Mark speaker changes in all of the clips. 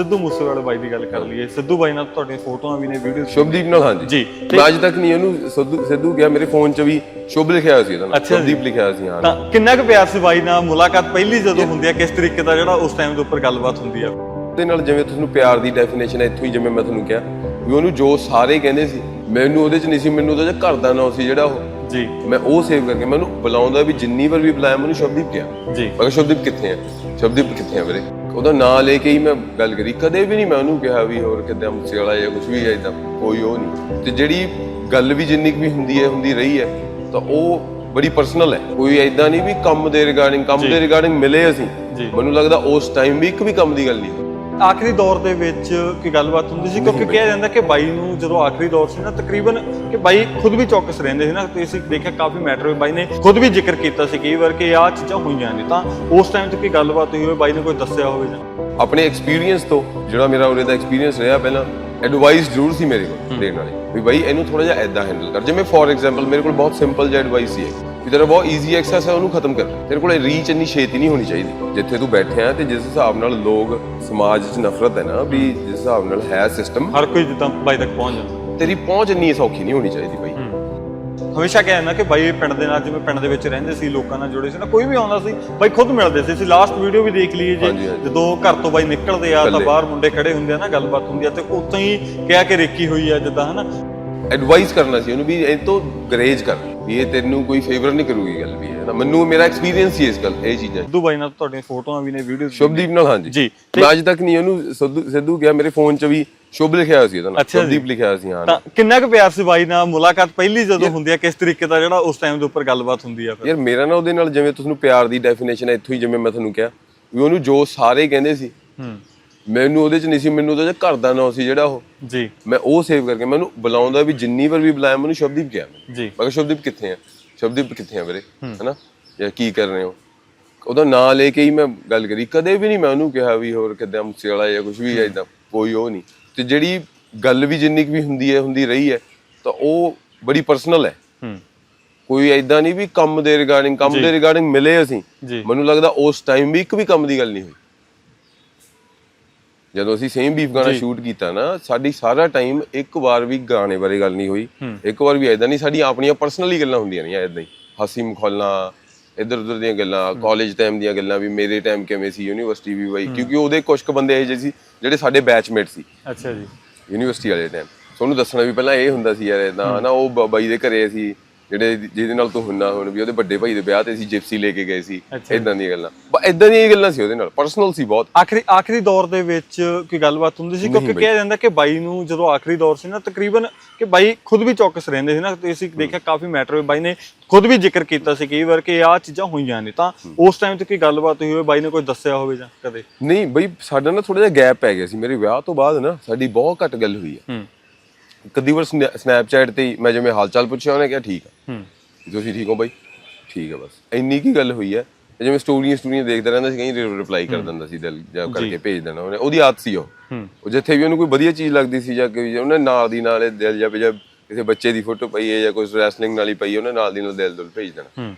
Speaker 1: ਸਿੱਧੂ ਮੂਸੇਵਾਲੇ ਬਾਈ ਦੀ ਗੱਲ ਕਰ ਲਈਏ। ਸਿੱਧੂ ਬਾਈ ਨਾਲ ਤੁਹਾਡੀਆਂ ਫੋਟੋਆਂ ਵੀ ਨੇ ਵੀਡੀਓ
Speaker 2: ਸ਼ੁਭਦੀਪ ਨਾਲ ਹਾਂਜੀ।
Speaker 1: ਜੀ
Speaker 2: ਮੈਂ ਅੱਜ ਤੱਕ ਨਹੀਂ ਉਹਨੂੰ ਸਿੱਧੂ ਸਿੱਧੂ ਗਿਆ ਮੇਰੇ ਫੋਨ 'ਚ ਵੀ ਸ਼ੁਭ ਲਿਖਿਆ ਹੋਇਆ ਸੀ ਇਹਦਾ ਨਾਮ। ਸ਼ੁਭਦੀਪ ਲਿਖਿਆ ਹੋਇਆ ਸੀ ਹਾਂ।
Speaker 1: ਤਾਂ ਕਿੰਨਾ ਕੁ ਪਿਆਰ ਸੀ ਬਾਈ ਨਾਲ? ਮੁਲਾਕਾਤ ਪਹਿਲੀ ਜਦੋਂ ਹੁੰਦੀ ਹੈ ਕਿਸ ਤਰੀਕੇ ਦਾ ਜਿਹੜਾ ਉਸ ਟਾਈਮ ਦੇ ਉੱਪਰ ਗੱਲਬਾਤ ਹੁੰਦੀ ਆ?
Speaker 2: ਉਹਦੇ ਨਾਲ ਜਿਵੇਂ ਤੁਹਾਨੂੰ ਪਿਆਰ ਦੀ ਡੈਫੀਨੇਸ਼ਨ ਹੈ ਇੱਥੋਂ ਹੀ ਜਿਵੇਂ ਮੈਂ ਤੁਹਾਨੂੰ ਕਿਹਾ ਵੀ ਉਹਨੂੰ ਜੋ ਸਾਰੇ ਕਹਿੰਦੇ ਸੀ ਮੈਨੂੰ ਉਹਦੇ 'ਚ ਨਹੀਂ ਸੀ ਮੈਨੂੰ ਉਹਦਾ ਘਰ ਦਾ ਨਾਮ ਸੀ ਜਿਹੜਾ ਉਹ।
Speaker 1: ਜੀ।
Speaker 2: ਮੈਂ ਉਹ ਸੇਵ ਕਰਕੇ ਮੈਨੂੰ ਬੁਲਾਉਂਦਾ ਵੀ ਜਿੰਨੀ ਵਾਰ ਵੀ ਬੁਲਾਇਆ ਮੈਨੂੰ ਸ਼ਬਦੀਪ ਕਿਹਾ।
Speaker 1: ਜੀ।
Speaker 2: ਮੈਂ ਕਿਹਾ ਸ਼ਬਦੀਪ ਕਿੱਥੇ ਆ? ਸ਼ਬਦੀਪ ਕਿੱਥੇ ਆ ਵੀਰੇ? ਉਹਦਾ ਨਾਂ ਲੈ ਕੇ ਹੀ ਮੈਂ ਗੱਲ ਕਰੀ। ਕਦੇ ਵੀ ਨਹੀਂ ਮੈਂ ਉਹਨੂੰ ਕਿਹਾ ਵੀ ਹੋਰ ਕਿੱਦਾਂ ਮੁੱਸੇ ਵਾਲਾ ਜਾਂ ਕੁਝ ਵੀ ਐਦਾਂ ਕੋਈ ਉਹ ਨਹੀਂ। ਤੇ ਜਿਹੜੀ ਗੱਲ ਵੀ ਜਿੰਨੀ ਵੀ ਹੁੰਦੀ ਹੈ ਹੁੰਦੀ ਰਹੀ ਹੈ ਤਾਂ ਉਹ ਬੜੀ ਪਰਸਨਲ ਹੈ। ਕੋਈ ਐਦਾਂ ਨਹੀਂ ਵੀ ਕੰਮ ਦੇ ਰਿਗਾਰਡਿੰਗ ਕੰਮ ਦੇ ਰਿਗਾਰਡਿੰਗ ਮਿਲੇ ਅਸੀਂ। ਮੈਨੂੰ ਲੱਗਦਾ ਉਸ ਟਾਈਮ ਵੀ ਇੱਕ ਵੀ ਕੰਮ ਦੀ ਗੱਲ ਨਹੀਂ।
Speaker 1: ਆਖਰੀ ਦੌਰ ਦੇ ਵਿੱਚ ਕੀ ਗੱਲਬਾਤ ਹੁੰਦੀ ਸੀ? ਕਿਉਂਕਿ ਕਿਹਾ ਜਾਂਦਾ ਕਿ ਬਾਈ ਨੂੰ ਜਦੋਂ ਆਖਰੀ ਦੌਰ ਸੀ ਨਾ ਤਕਰੀਬਨ ਕਿ ਬਾਈ ਖੁਦ ਵੀ ਚੌਕਸ ਰਹਿੰਦੇ ਸੀ ਨਾ ਤੇ ਅਸੀਂ ਦੇਖਿਆ ਕਾਫੀ ਮੈਟਰ ਹੋਏ। ਬਾਈ ਨੇ ਖੁਦ ਵੀ ਜ਼ਿਕਰ ਕੀਤਾ ਸੀ ਕਈ ਵਾਰ ਕਿ ਆਹ ਚੀਜ਼ਾਂ ਹੋਈਆਂ ਨੇ। ਤਾਂ ਉਸ ਟਾਈਮ ਤੇ ਕੀ ਗੱਲਬਾਤ ਹੋਈ ਹੋਵੇ? ਬਾਈ ਨੇ ਕੋਈ ਦੱਸਿਆ ਹੋਵੇ ਜਾਂ?
Speaker 2: ਆਪਣੇ ਐਕਸਪੀਰੀਅੰਸ ਤੋਂ ਜਿਹੜਾ ਮੇਰਾ ਉਰੇ ਦਾ ਐਕਸਪੀਰੀਅੰਸ ਰਿਹਾ ਪਹਿਲਾਂ ਐਡਵਾਈਸ ਜ਼ਰੂਰ ਸੀ ਮੇਰੇ ਕੋਲ ਦੇਣ ਵਾਲੀ। ਵੀ ਬਾਈ ਇਹਨੂੰ ਥੋੜਾ ਜਿਹਾ ਐਦਾਂ ਹੈਂਡਲ ਕਰ। ਜਿਵੇਂ ਫੋਰ ਐਗਜ਼ਾਮਪਲ ਮੇਰੇ ਕੋਲ ਬਹੁਤ ਸਿੰਪਲ ਜਿਹਾ ਐਡਵਾਈਸ ਸੀ ਇਹ ਕਿ ਤੇਰਾ ਬਹੁਤ ਈਜ਼ੀ ਐਕਸੈਸ ਹੈ ਉਹਨੂੰ ਖਤਮ ਕਰ। ਤੇਰੇ ਕੋਲ ਰੀਚ ਇੰਨੀ ਛੇਤੀ ਨਹੀਂ ਹੋਣੀ ਚਾਹੀਦੀ। ਜਿੱਥੇ ਤੂੰ ਬੈਠਿਆ ਤੇ ਜਿਸ ਹਿਸਾਬ ਨਾਲ ਲੋਕ ਸਮਾਜ 'ਚ ਨਫ਼ਰਤ ਹੈ ਨਾ ਵੀ ਜਿਸ ਹਿਸਾਬ ਨਾਲ ਹੈ ਸਿਸਟਮ
Speaker 1: ਹਰ ਕੋਈ ਜਿੱਦਾਂ ਬਾਈ ਤੱਕ ਪਹੁੰਚ ਜਾਂਦਾ
Speaker 2: ਤੇਰੀ ਪਹੁੰਚ ਇੰਨੀ ਸੌਖੀ ਨਹੀਂ ਹੋਣੀ ਚਾਹੀਦੀ ਬਾਈ।
Speaker 1: ਹਮੇਸ਼ਾ ਕਿਹਾ ਜਾਂਦਾ ਕਿ ਬਾਈ ਪਿੰਡ ਦੇ ਨਾਲ ਜਿਵੇਂ ਪਿੰਡ ਦੇ ਵਿੱਚ ਰਹਿੰਦੇ ਸੀ ਲੋਕਾਂ ਨਾਲ ਜੁੜੇ ਸੀ ਨਾ ਕੋਈ ਵੀ ਆਉਂਦਾ ਸੀ ਬਾਈ ਖੁਦ ਮਿਲਦੇ ਸੀ। ਅਸੀਂ ਲਾਸਟ ਵੀਡੀਓ ਵੀ ਦੇਖ ਲਈਏ ਜੇ। ਜਦੋਂ ਘਰ ਤੋਂ ਬਾਈ ਨਿਕਲਦੇ ਆ ਤਾਂ। ਬਾਹਰ ਮੁੰਡੇ ਖੜੇ ਹੁੰਦੇ ਆ ਨਾ ਗੱਲਬਾਤ ਹੁੰਦੀ ਆ ਤੇ ਉੱਥੋਂ ਹੀ ਕਿਹਾ ਕਿ ਰੇਕੀ ਹੋਈ ਆ ਜਿੱਦਾਂ ਹਨਾ।
Speaker 2: ਐਡਵਾਈਸ ਕਰਨਾ ਸੀ ਉਹਨੂੰ ਵੀ ਇਹ ਤੋਂ ਗਰੇਜ ਕਰ ਵੀ ਇਹ ਤੈਨੂੰ ਕੋਈ ਫੇਵਰ ਨਹੀਂ ਕਰੂਗੀ ਗੱਲ ਵੀ ਹੈ ਨਾ ਮੈਨੂੰ ਮੇਰਾ ਐਕਸਪੀਰੀਅੰਸ ਸੀ ਇਸ ਗੱਲ ਇਹ ਚੀਜ਼ਾਂ।
Speaker 1: ਸਿੱਧੂ ਬਾਈ ਨਾਲ ਤੁਹਾਡੀਆਂ ਫੋਟੋਆਂ ਵੀ ਨੇ ਵੀਡੀਓ
Speaker 2: ਸ਼ੁਭਦੀਪ ਨਾਲ ਹਾਂਜੀ।
Speaker 1: ਜੀ,
Speaker 2: ਮੈਂ ਅੱਜ ਤੱਕ ਨਹੀਂ ਉਹਨੂੰ ਸਿੱਧੂ ਸਿੱਧੂ ਗਿਆ ਮੇਰੇ ਫੋਨ 'ਚ ਵੀ ਸ਼ੁਭ ਲਿਖਿਆ ਹੋਇਆ ਸੀ ਨਾਮ
Speaker 1: ਜੀ।
Speaker 2: ਸ਼ੁਭਦੀਪ ਲਿਖਿਆ ਹੋਇਆ ਸੀ ਹਾਂ।
Speaker 1: ਤਾਂ ਕਿੰਨਾ ਕੁ ਪਿਆਰ ਸੀ ਬਾਈ ਨਾਲ? ਮੁਲਾਕਾਤ ਪਹਿਲੀ ਜਦੋਂ ਹੁੰਦੀ ਆ ਕਿਸ ਤਰੀਕੇ ਦਾ ਜਿਹੜਾ ਉਸ ਟਾਈਮ ਦੇ ਉੱਪਰ ਗੱਲਬਾਤ ਹੁੰਦੀ ਆ ਫਿਰ?
Speaker 2: ਯਾਰ ਮੇਰਾ ਨਾ ਉਹਦੇ ਨਾਲ ਜਿਵੇਂ ਤੁਹਾਨੂੰ ਪਿਆਰ ਦੀ ਡੈਫੀਨੇਸ਼ਨ ਹੈ ਇੱਥੋਂ ਹੀ ਜਿਵੇਂ ਮੈਂ ਤੁਹਾਨੂੰ ਕਿਹਾ ਵੀ ਉਹਨੂੰ ਜੋ ਸਾਰੇ ਕਹਿੰਦੇ ਸੀ
Speaker 1: ਹੂੰ।
Speaker 2: ਮੈਨੂੰ ਉਹਦੇ 'ਚ ਨਹੀਂ ਸੀ ਮੈਨੂੰ ਉਹਦਾ ਘਰ ਦਾ ਨਾਮ ਸੀ ਜਿਹੜਾ ਉਹ।
Speaker 1: ਜੀ।
Speaker 2: ਮੈਂ ਉਹ ਸੇਵ ਕਰਕੇ ਮੈਨੂੰ ਬੁਲਾਉਂਦਾ ਵੀ ਜਿੰਨੀ ਵਾਰ ਵੀ ਬੁਲਾਇਆ ਮੈਨੂੰ ਸ਼ਬਦੀਪ ਕਿਹਾ ਮੈਂ।
Speaker 1: ਜੀ।
Speaker 2: ਕਿਹਾ ਸ਼ਬਦੀਪ ਕਿੱਥੇ ਆ? ਸ਼ਬਦੀਪ ਕਿੱਥੇ ਆ ਵੀਰੇ? ਹਨਾ? ਜਾਂ ਕੀ ਕਰ ਰਹੇ ਹੋ? ਉਹਦਾ ਨਾਂ ਲੈ ਕੇ ਹੀ ਮੈਂ ਗੱਲ ਕਰੀ। ਕਦੇ ਵੀ ਨਹੀਂ ਮੈਂ ਉਹਨੂੰ ਕਿਹਾ ਵੀ ਹੋਰ ਕਿੱਦਾਂ ਮੁੱਸੇ ਵਾਲਾ ਜਾਂ ਕੁਝ ਵੀ ਐਦਾਂ ਕੋਈ ਉਹ ਨਹੀਂ। ਤੇ ਜਿਹੜੀ ਗੱਲ ਵੀ ਜਿੰਨੀ ਕੁ ਵੀ ਹੁੰਦੀ ਹੈ ਹੁੰਦੀ ਰਹੀ ਹੈ ਤਾਂ ਉਹ ਬੜੀ ਪਰਸਨਲ ਹੈ। ਕੋਈ ਐਦਾਂ ਨਹੀਂ ਵੀ ਕੰਮ ਦੇ ਰਿਗਾਰਡਿੰਗ ਕੰਮ ਦੇ ਰਿਗਾਰਡਿੰਗ ਮਿਲੇ ਅਸੀਂ। ਮੈਨੂੰ ਲੱਗਦਾ ਉਸ ਟਾਈਮ ਵੀ ਇੱਕ ਵੀ ਕੰਮ ਦੀ ਗੱਲ ਨਹੀਂ ਹੋਈ। ਜਦੋਂ ਅਸੀਂ ਸੇਮ ਬੀਫ ਗਾਣਾ ਸ਼ੂਟ ਕੀਤਾ ਨਾ ਸਾਡੀ ਸਾਰਾ ਟਾਈਮ ਇੱਕ ਵਾਰ ਵੀ ਗਾਣੇ ਬਾਰੇ ਗੱਲ ਨਹੀਂ ਹੋਈ। ਇੱਕ ਵਾਰ ਵੀ ਐਦਾਂ ਨਹੀਂ ਸਾਡੀਆਂ ਆਪਣੀਆਂ ਪਰਸਨਲੀ ਗੱਲਾਂ ਹੁੰਦੀਆਂ ਰਹੀਆਂ ਐਦਾਂ ਹੀ। ਹਾਸੀ ਮਖੌਲਾਂ ਇੱਧਰ ਉੱਧਰ ਦੀਆਂ ਗੱਲਾਂ ਕਾਲਜ ਟਾਈਮ ਦੀਆਂ ਗੱਲਾਂ ਵੀ ਮੇਰੇ ਟਾਈਮ ਕਿਵੇਂ ਸੀ ਯੂਨੀਵਰਸਿਟੀ ਵੀ ਬਾਈ। ਕਿਉਂਕਿ ਉਹਦੇ ਕੁਝ ਕੁ ਬੰਦੇ ਇਹੋ ਜਿਹੇ ਸੀ ਜਿਹੜੇ ਸਾਡੇ ਬੈਚਮੇਟ ਸੀ।
Speaker 1: ਅੱਛਾ ਜੀ।
Speaker 2: ਯੂਨੀਵਰਸਿਟੀ ਵਾਲੇ ਟਾਈਮ ਤੁਹਾਨੂੰ ਦੱਸਣਾ ਵੀ ਪਹਿਲਾਂ ਇਹ ਹੁੰਦਾ ਸੀ ਯਾਰ ਇਦਾਂ ਨਾ ਉਹ ਬਾਈ ਦੇ ਘਰੇ ਅਸੀਂ ਜਿਹੜੇ ਜਿਹਦੇ ਨਾਲ ਤੂੰ ਹੁੰਨਾ ਹੁਣ ਵੀ ਉਹਦੇ ਵੱਡੇ ਭਾਈ ਦੇ ਵਿਆਹ ਤੇ ਅਸੀਂ ਜਿਪਸੀ ਲੈ ਕੇ ਗਏ ਸੀ। ਇਦਾਂ ਦੀਆਂ ਗੱਲਾਂ। ਇਦਾਂ ਦੀਆਂ ਗੱਲਾਂ ਸੀ ਉਹਦੇ ਨਾਲ ਪਰਸਨਲ ਸੀ ਬਹੁਤ।
Speaker 1: ਆਖਰੀ ਆਖਰੀ ਦੌਰ ਦੇ ਵਿੱਚ ਕੀ ਗੱਲਬਾਤ ਹੁੰਦੀ ਸੀ ਕਿਉਂਕਿ ਕਿਹਾ ਜਾਂਦਾ ਕਿ ਬਾਈ ਨੂੰ ਜਦੋਂ ਆਖਰੀ ਦੌਰ ਸੀ ਨਾ ਤਕਰੀਬਨ ਕਿ ਬਾਈ ਖੁਦ ਵੀ ਚੌਕਸ ਰਹਿੰਦੇ ਸੀ ਨਾ ਤੇ ਅਸੀਂ ਦੇਖਿਆ ਕਾਫੀ ਮੈਟਰ ਹੋਏ। ਬਾਈ ਨੇ ਖੁਦ ਵੀ ਜ਼ਿਕਰ ਕੀਤਾ ਸੀ ਕਈ ਵਾਰ ਕਿ ਆਹ ਚੀਜ਼ਾਂ ਹੋਈਆਂ ਨੇ ਤਾਂ ਉਸ ਟਾਈਮ ਤੇ ਕੀ ਗੱਲਬਾਤ ਹੋਈ ਹੋਵੇ ਬਾਈ ਨੇ ਕੋਈ ਦੱਸਿਆ ਹੋਵੇ ਜਾਂ ਕਦੇ?
Speaker 2: ਨਹੀਂ ਬਈ ਸਾਡਾ ਨਾ ਥੋੜਾ ਜਿਹਾ ਗੈਪ ਪੈ ਗਿਆ ਸੀ। ਮੇਰੇ ਵਿਆਹ ਤੋਂ ਬਾਅਦ ਨਾ ਸਾਡੀ ਬਹੁਤ ਘੱਟ ਗੱਲ ਹੋਈ ਹੈ। ਕਦੀ ਵਾਰ ਸਨੈਪਚੈਟ ਤੇ ਮੈਂ ਜਿਵੇਂ ਹਾਲ ਚਾਲ ਪੁੱਛਿਆ ਉਹਨੇ ਕਿਹਾ ਠੀਕ ਆ।
Speaker 1: ਹੂੰ।
Speaker 2: ਤੁਸੀਂ ਠੀਕ ਹੋ ਬਾਈ? ਠੀਕ ਆ ਬਸ। ਇੰਨੀ ਕੀ ਗੱਲ ਹੋਈ ਹੈ ਤੇ ਜਿਵੇਂ ਸਟੋਰੀਆਂ ਸਟੋਰੀਆਂ ਦੇਖਦਾ ਰਹਿੰਦਾ ਸੀ ਕਈ ਰਿਪਲਾਈ ਕਰ ਦਿੰਦਾ ਸੀ ਦਿਲ ਜਾਂ ਕਰਕੇ ਭੇਜ ਦੇਣਾ ਉਹਨੇ। ਉਹਦੀ ਆਦਤ ਸੀ ਉਹ। ਉਹ ਜਿੱਥੇ ਵੀ ਉਹਨੂੰ ਕੋਈ ਵਧੀਆ ਚੀਜ਼ ਲੱਗਦੀ ਸੀ ਜਾਂ ਕੋਈ ਉਹਨੇ ਨਾਲ ਦੀ ਨਾਲ ਇਹ ਦਿਲ ਜਾਂ ਜਾਂ ਕਿਸੇ ਬੱਚੇ ਦੀ ਫੋਟੋ ਪਈ ਹੈ ਜਾਂ ਕੋਈ ਰੈਸਲਿੰਗ ਨਾਲ ਹੀ ਪਈ ਉਹਨੇ ਨਾਲ ਦੀ ਨਾਲ ਦਿਲ ਦੁਲ ਭੇਜ ਦੇਣਾ।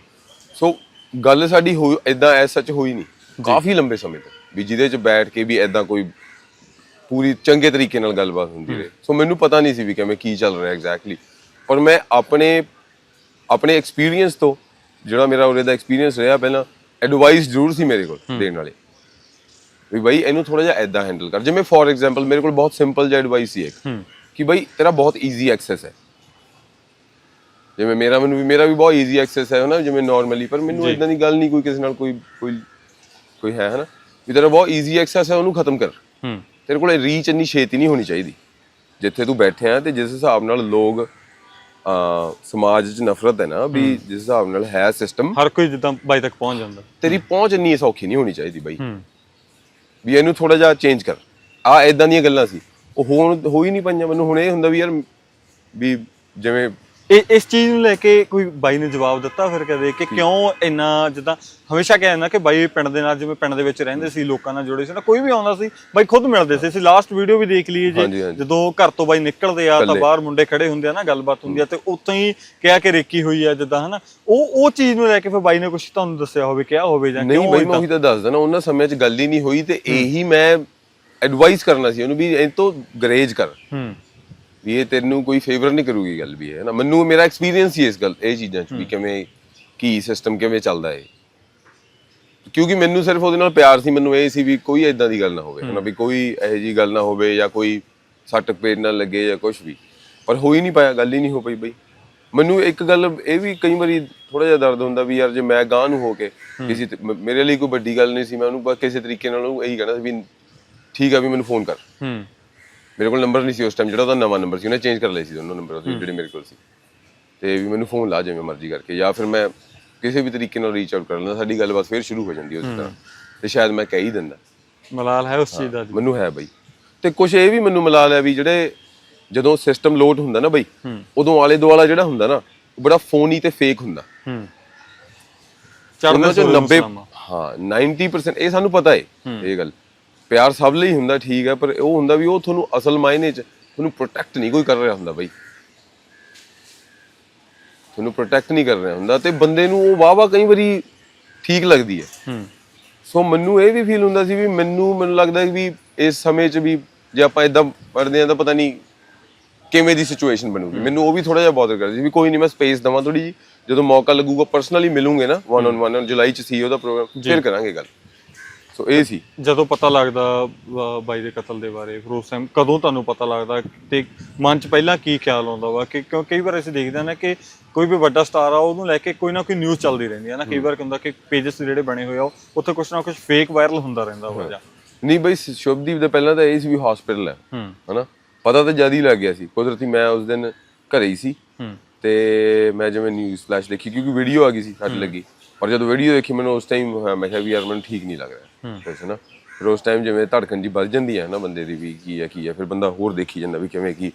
Speaker 2: ਸੋ ਗੱਲ ਸਾਡੀ ਹੋਈ ਇਦਾਂ ਐ ਸੱਚ ਹੋਈ ਨਹੀਂ। ਕਾਫੀ ਲੰਬੇ ਸਮੇਂ ਤੱਕ ਵੀ ਜਿਹਦੇ ਚ ਬੈਠ ਕੇ ਵੀ ਇਦਾਂ ਕੋਈ ਪੂਰੀ ਚੰਗੇ ਤਰੀਕੇ ਨਾਲ ਗੱਲਬਾਤ ਹੁੰਦੀ ਰਹੇ। ਸੋ ਮੈਨੂੰ ਪਤਾ ਨਹੀਂ ਸੀ ਵੀ ਕਿਵੇਂ ਕੀ ਚੱਲ ਰਿਹਾ ਐਗਜ਼ੈਕਟਲੀ ਪਰ ਮੈਂ ਆਪਣੇ ਆਪਣੇ ਐਕਸਪੀਰੀਅੰਸ ਤੋਂ ਜਿਹੜਾ ਮੇਰਾ ਉਰੇ ਦਾ ਐਕਸਪੀਰੀਅੰਸ ਰਿਹਾ ਪਹਿਲਾਂ ਐਡਵਾਈਸ ਜ਼ਰੂਰ ਸੀ ਮੇਰੇ ਕੋਲ ਦੇਣ ਵਾਲੇ। ਵੀ ਬਾਈ ਇਹਨੂੰ ਥੋੜਾ ਜਿਹਾ ਐਦਾਂ ਹੈਂਡਲ ਕਰ। ਜਿਵੇਂ ਫੋਰ ਐਗਜ਼ਾਮਪਲ ਮੇਰੇ ਕੋਲ ਬਹੁਤ ਸਿੰਪਲ ਜਿਹਾ ਐਡਵਾਈਸ ਸੀ ਇੱਕ ਕਿ ਬਾਈ ਤੇਰਾ ਬਹੁਤ ਈਜ਼ੀ ਐਕਸੈਸ ਹੈ। ਜਿਵੇਂ ਮੇਰਾ ਮੈਨੂੰ ਵੀ ਮੇਰਾ ਵੀ ਬਹੁਤ ਈਜ਼ੀ ਐਕਸੈਸ ਹੈ ਹਨਾ? ਜਿਵੇਂ ਨਾਰਮਲੀ ਪਰ ਮੈਨੂੰ ਇਦਾਂ ਦੀ ਗੱਲ ਨਹੀਂ ਕੋਈ ਕਿਸੇ ਨਾਲ ਕੋਈ ਕੋਈ ਕੋਈ ਹੈ ਹਨਾ? ਵੀ ਤੇਰਾ ਬਹੁਤ ਈਜ਼ੀ ਐਕਸੈਸ ਹੈ ਉਹਨੂੰ ਖਤਮ ਕਰ।
Speaker 1: ਹੂੰ।
Speaker 2: ਤੇਰੇ ਕੋਲ ਰੀਚ ਇੰਨੀ ਛੇਤੀ ਨਹੀਂ ਹੋਣੀ ਚਾਹੀਦੀ। ਜਿੱਥੇ ਤੂੰ ਬੈਠਿਆ ਤੇ ਜਿਸ ਹਿਸਾਬ ਨਾਲ ਲੋਕ ਸਮਾਜ 'ਚ ਨਫ਼ਰਤ ਹੈ ਨਾ ਵੀ ਜਿਸ ਹਿਸਾਬ ਨਾਲ ਹੈ ਸਿਸਟਮ
Speaker 1: ਹਰ ਕੋਈ ਜਿੱਦਾਂ ਬਾਈ ਤੱਕ ਪਹੁੰਚ ਜਾਂਦਾ।
Speaker 2: ਤੇਰੀ ਪਹੁੰਚ ਇੰਨੀ ਸੌਖੀ ਨਹੀਂ ਹੋਣੀ ਚਾਹੀਦੀ ਬਾਈ। ਵੀ ਇਹਨੂੰ ਥੋੜਾ ਜਿਹਾ ਚੇਂਜ ਕਰ। ਆ ਇਦਾਂ ਦੀਆਂ ਗੱਲਾਂ ਸੀ। ਉਹ ਹੋਣ ਹੋ ਹੀ ਨਹੀਂ ਪਈਆਂ ਮੈਨੂੰ। ਹੁਣ ਇਹ ਹੁੰਦਾ ਵੀ ਯਾਰ ਵੀ ਜਿਵੇਂ
Speaker 1: ਇਹ ਇਸ ਚੀਜ਼ ਨੂੰ ਲੈ ਕੇ ਕੋਈ ਬਾਈ ਨੇ ਜਵਾਬ ਦਿੱਤਾ ਫਿਰ ਕਦੇ ਕਿ ਕਿਉਂ ਇੰਨਾ ਜਿੱਦਾਂ ਹਮੇਸ਼ਾ ਕਿਹਾ ਜਾਂਦਾ ਕਿ ਬਾਈ ਪਿੰਡ ਦੇ ਨਾਲ ਜਿਵੇਂ ਪਿੰਡ ਦੇ ਵਿੱਚ ਰਹਿੰਦੇ ਸੀ ਲੋਕਾਂ ਨਾਲ ਜੁੜੇ ਸੀ ਨਾ ਕੋਈ ਵੀ ਆਉਂਦਾ ਸੀ ਬਾਈ ਖੁਦ ਮਿਲਦੇ ਸੀ। ਅਸੀਂ ਲਾਸਟ ਵੀਡੀਓ ਵੀ ਦੇਖ ਲਈਏ ਜੇ। ਜਦੋਂ ਘਰ ਤੋਂ ਬਾਈ ਨਿਕਲਦੇ ਆ ਤਾਂ। ਬਾਹਰ ਮੁੰਡੇ ਖੜੇ ਹੁੰਦੇ ਆ ਨਾ ਗੱਲਬਾਤ ਹੁੰਦੀ ਆ ਤੇ ਉੱਥੋਂ ਹੀ ਕਿਹਾ ਕਿ ਰੇਕੀ ਹੋਈ ਆ ਜਿੱਦਾਂ ਹਨਾ। ਉਹ ਉਹ ਚੀਜ਼ ਨੂੰ ਲੈ ਕੇ ਫਿਰ ਬਾਈ ਨੇ ਕੁਝ ਤੁਹਾਨੂੰ ਦੱਸਿਆ ਹੋਵੇ ਕਿਹਾ ਹੋਵੇ ਜਾਂ
Speaker 2: ਨਹੀਂ
Speaker 1: ਕਿਉਂ
Speaker 2: ਬਈ ਮੈਂ? ਉਹੀ ਤਾਂ ਦੱਸਦਾ ਨਾ ਉਹਨਾਂ ਸਮੇਂ 'ਚ ਗੱਲ ਹੀ ਨਹੀਂ ਹੋਈ ਤੇ ਇਹੀ ਮੈਂ ਐਡਵਾਈਸ ਕਰਨਾ ਸੀ ਉਹਨੂੰ ਵੀ ਇਹ ਤੋਂ ਗਰੇਜ ਕਰ।
Speaker 1: ਹੂੰ।
Speaker 2: ਵੀ ਇਹ ਤੈਨੂੰ ਕੋਈ ਫੇਵਰ ਨਹੀਂ ਕਰੂਗੀ ਗੱਲ ਵੀ ਹੈ ਨਾ? ਮੈਨੂੰ ਮੇਰਾ ਐਕਸਪੀਰੀਅੰਸ ਹੀ ਇਸ ਗੱਲ ਇਹ ਚੀਜ਼ਾਂ 'ਚ ਵੀ ਕਿਵੇਂ ਕੀ ਸਿਸਟਮ ਕਿਵੇਂ ਚੱਲਦਾ ਹੈ ਕਿਉਂਕਿ ਮੈਨੂੰ ਸਿਰਫ ਉਹਦੇ ਨਾਲ ਪਿਆਰ ਸੀ ਮੈਨੂੰ ਇਹ ਸੀ ਵੀ ਕੋਈ ਐਦਾਂ ਦੀ ਗੱਲ ਨਾ ਹੋਵੇ ਹਨਾ ਵੀ ਕੋਈ ਇਹੋ ਜੀ ਗੱਲ ਨਾ ਹੋਵੇ ਜਾਂ ਕੋਈ ਸੱਟ ਪੇਟ ਨਾ ਲੱਗੇ ਜਾਂ ਕੁਝ ਵੀ। ਪਰ ਹੋ ਹੀ ਨਹੀਂ ਪਾਇਆ ਗੱਲ ਹੀ ਨਹੀਂ ਹੋ ਪਈ ਬਈ। ਮੈਨੂੰ ਇੱਕ ਗੱਲ ਇਹ ਵੀ ਕਈ ਵਾਰੀ ਥੋੜਾ ਜਿਹਾ ਦਰਦ ਹੁੰਦਾ ਵੀ ਯਾਰ ਜੇ ਮੈਂ ਗਾਂ ਨੂੰ ਹੋ ਕੇ ਕਿਸੇ ਮੇਰੇ ਲਈ ਕੋਈ ਵੱਡੀ ਗੱਲ ਨਹੀਂ ਸੀ ਮੈਂ ਉਹਨੂੰ ਕਿਸੇ ਤਰੀਕੇ ਨਾਲ ਉਹਨੂੰ ਇਹੀ ਕਹਿਣਾ ਸੀ ਵੀ ਠੀਕ ਆ ਵੀ ਮੈਨੂੰ ਫੋਨ ਕਰ।
Speaker 1: ਹੂੰ।
Speaker 2: ਮੇਰੇ ਕੋਲ ਨੰਬਰ ਨਹੀਂ ਸੀ ਉਸ ਟਾਈਮ ਜਿਹੜਾ ਉਹਦਾ ਨਵਾਂ ਨੰਬਰ ਸੀ ਉਹਨੇ ਚੇਂਜ ਕਰ ਲਿਆ ਸੀ ਦੋਨੋਂ ਨੰਬਰ ਉਹਦੇ ਜਿਹੜੇ ਮੇਰੇ ਕੋਲ ਸੀ। ਤੇ ਵੀ ਮੈਨੂੰ ਫੋਨ ਲਾ ਜਿਵੇਂ ਮਰਜ਼ੀ ਕਰਕੇ ਜਾਂ ਫਿਰ ਮੈਂ ਕਿਸੇ ਵੀ ਤਰੀਕੇ ਨਾਲ ਰੀਚ ਆਊਟ ਕਰ ਲੈਂਦਾ ਸਾਡੀ ਗੱਲਬਾਤ ਫਿਰ ਸ਼ੁਰੂ ਹੋ ਜਾਂਦੀ ਉਸੇ ਤਰ੍ਹਾਂ। ਤੇ ਸ਼ਾਇਦ ਮੈਂ ਕਹਿ ਹੀ ਦਿੰਦਾ।
Speaker 1: ਮਲਾਲ ਹੈ ਉਸ ਚੀਜ਼ ਦਾ ਜੀ
Speaker 2: ਮੈਨੂੰ ਹੈ ਬਈ। ਤੇ ਕੁਝ ਇਹ ਵੀ ਮੈਨੂੰ ਮਿਲਾ ਲਿਆ ਵੀ ਜਿਹੜੇ ਜਦੋਂ ਸਿਸਟਮ ਲੋਡ ਹੁੰਦਾ ਨਾ ਬਈ ਉਦੋਂ ਆਲੇ ਦੁਆਲਾ ਜਿਹੜਾ ਹੁੰਦਾ ਨਾ ਬੜਾ ਫੋਨੀ ਤੇ ਫੇਕ ਹੁੰਦਾ।
Speaker 1: ਹੂੰ। ਚੜ੍ਹਦੇ
Speaker 2: ਚੋਂ 90
Speaker 1: 90
Speaker 2: ਹਾਂ 90% ਇਹ ਸਾਨੂੰ ਪਤਾ ਹੈ। ਇਹ ਗੱਲ। ਪਿਆਰ ਸਭ ਲਈ ਹੁੰਦਾ ਠੀਕ ਹੈ ਪਰ ਉਹ ਹੁੰਦਾ ਵੀ ਉਹ ਤੁਹਾਨੂੰ ਅਸਲ ਮਾਇਨੇ 'ਚ ਤੁਹਾਨੂੰ ਪ੍ਰੋਟੈਕਟ ਨਹੀਂ ਕੋਈ ਕਰ ਰਿਹਾ ਹੁੰਦਾ ਬਈ। ਤੁਹਾਨੂੰ ਪ੍ਰੋਟੈਕਟ ਨਹੀਂ ਕਰ ਰਿਹਾ ਹੁੰਦਾ ਤੇ ਬੰਦੇ ਨੂੰ ਉਹ ਵਾਵਾ ਕਈ ਵਾਰੀ ਠੀਕ ਲੱਗਦੀ ਹੈ।
Speaker 1: ਹੂੰ।
Speaker 2: ਸੋ ਮੈਨੂੰ ਇਹ ਵੀ ਫੀਲ ਹੁੰਦਾ ਸੀ ਵੀ ਮੈਨੂੰ ਮੈਨੂੰ ਲੱਗਦਾ ਵੀ ਇਸ ਸਮੇਂ 'ਚ ਵੀ ਜੇ ਆਪਾਂ ਇਦਾਂ ਪੜਦੇ ਆ ਤਾਂ ਪਤਾ ਨਹੀਂ ਕਿਵੇਂ ਦੀ ਸਿਚੁਏਸ਼ਨ ਬਣੂਗੀ। ਮੈਨੂੰ ਉਹ ਵੀ ਥੋੜਾ ਜਿਹਾ ਬਾਦਰ ਕਰਦਾ ਸੀ ਵੀ ਕੋਈ ਨਹੀਂ ਮੈਂ ਸਪੇਸ ਦਵਾਂ ਥੋੜੀ ਜੀ ਜਦੋਂ ਮੌਕਾ ਲੱਗੂਗਾ ਪਰਸਨਲੀ ਮਿਲੂਗੇ ਨਾ ਵਨ ਔਨ ਵਨ ਜੁਲਾਈ 'ਚ ਸੀ ਉਹਦਾ ਪ੍ਰੋਗਰਾਮ ਫਿਰ ਕਰਾਂਗੇ ਗੱਲ। ਸੋ ਇਹ ਸੀ।
Speaker 1: ਜਦੋਂ ਪਤਾ ਲੱਗਦਾ ਬਾਈ ਦੇ ਕਤਲ ਦੇ ਬਾਰੇ ਫਿਰ ਉਸ ਟਾਈਮ ਕਦੋਂ ਤੁਹਾਨੂੰ ਪਤਾ ਲੱਗਦਾ ਤੇ ਮਨ 'ਚ ਪਹਿਲਾਂ ਕੀ ਖਿਆਲ ਆਉਂਦਾ ਵਾ? ਕਿ ਕਿਉਂ ਕਈ ਵਾਰ ਅਸੀਂ ਦੇਖਦੇ ਹਾਂ ਨਾ ਕਿ ਕੋਈ ਵੀ ਵੱਡਾ ਸਟਾਰ ਆ ਉਹਨੂੰ ਲੈ ਕੇ ਕੋਈ ਨਾ ਕੋਈ ਨਿਊਜ਼ ਚੱਲਦੀ ਰਹਿੰਦੀ ਹੈ ਨਾ। ਕਈ ਵਾਰ ਹੁੰਦਾ ਕਿ ਪੇजेस ਜਿਹੜੇ ਬਣੇ ਹੋਏ ਆ ਉੱਥੇ ਕੁਝ ਨਾ ਕੁਝ ਫੇਕ ਵਾਇਰਲ ਹੁੰਦਾ ਰਹਿੰਦਾ ਵਾ ਜਾਂ।
Speaker 2: ਨਹੀਂ ਬਈ ਸ਼ੁਭਦੀਪ ਦਾ ਪਹਿਲਾਂ ਤਾਂ ਇਹ ਸੀ ਵੀ ਹਸਪੀਟਲ ਹੈ। ਹਨਾ? ਪਤਾ ਤਾਂ ਜ਼ਿਆਦਾ ਹੀ ਲੱਗ ਗਿਆ ਸੀ। ਕੁਦਰਤੀ ਮੈਂ ਉਸ ਦਿਨ ਘਰੇ ਹੀ ਸੀ। ਤੇ ਮੈਂ ਜਿਵੇਂ ਨਿਊਜ਼ ਫਲੈਸ਼ ਦੇਖੀ ਕਿਉਂਕਿ ਵੀਡੀਓ ਆ ਗਈ ਸੀ ਸਾਡੇ ਲੱਗੀ। ਪਰ ਜਦੋਂ ਵੀਡੀਓ ਦੇਖੀ ਮੈਨੂੰ ਉਸ ਟਾਈਮ ਮੈਂ ਕਿਹਾ ਵੀ ਯਾਰ ਮੈਨੂੰ ਠੀਕ ਨਹੀਂ ਲੱਗ ਰਿਹਾ। ਕੁਛ ਨਾ ਫਿਰ ਉਸ ਟਾਈਮ ਜਿਵੇਂ ਧੜਕਣ ਜੀ ਵੱਧ ਜਾਂਦੀ ਹੈ ਨਾ ਬੰਦੇ ਦੀ ਵੀ ਕੀ ਹੈ ਕੀ ਹੈ ਫਿਰ ਬੰਦਾ ਹੋਰ ਦੇਖੀ ਜਾਂਦਾ ਵੀ ਕਿਵੇਂ ਕੀ।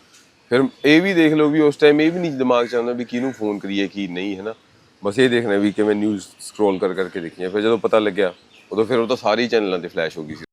Speaker 2: ਫਿਰ ਇਹ ਵੀ ਦੇਖ ਲਓ ਵੀ ਉਸ ਟਾਈਮ ਇਹ ਵੀ ਨਹੀਂ ਦਿਮਾਗ 'ਚ ਆਉਂਦਾ ਵੀ ਕਿਹਨੂੰ ਫੋਨ ਕਰੀਏ, ਕੀ ਨਹੀਂ ਹੈ ਨਾ ਬਸ ਇਹ ਦੇਖਣਾ ਵੀ ਕਿਵੇਂ ਨਿਊਜ਼ ਸਕਰੋਲ ਕਰ ਕਰਕੇ ਦੇਖੀਆਂ ਫਿਰ ਜਦੋਂ ਪਤਾ ਲੱਗਿਆ, ਉਦੋਂ ਫਿਰ ਉਹ ਤਾਂ ਸਾਰੇ ਚੈਨਲਾਂ ਤੇ ਫਲੈਸ਼ ਹੋ ਗਈ ਸੀ।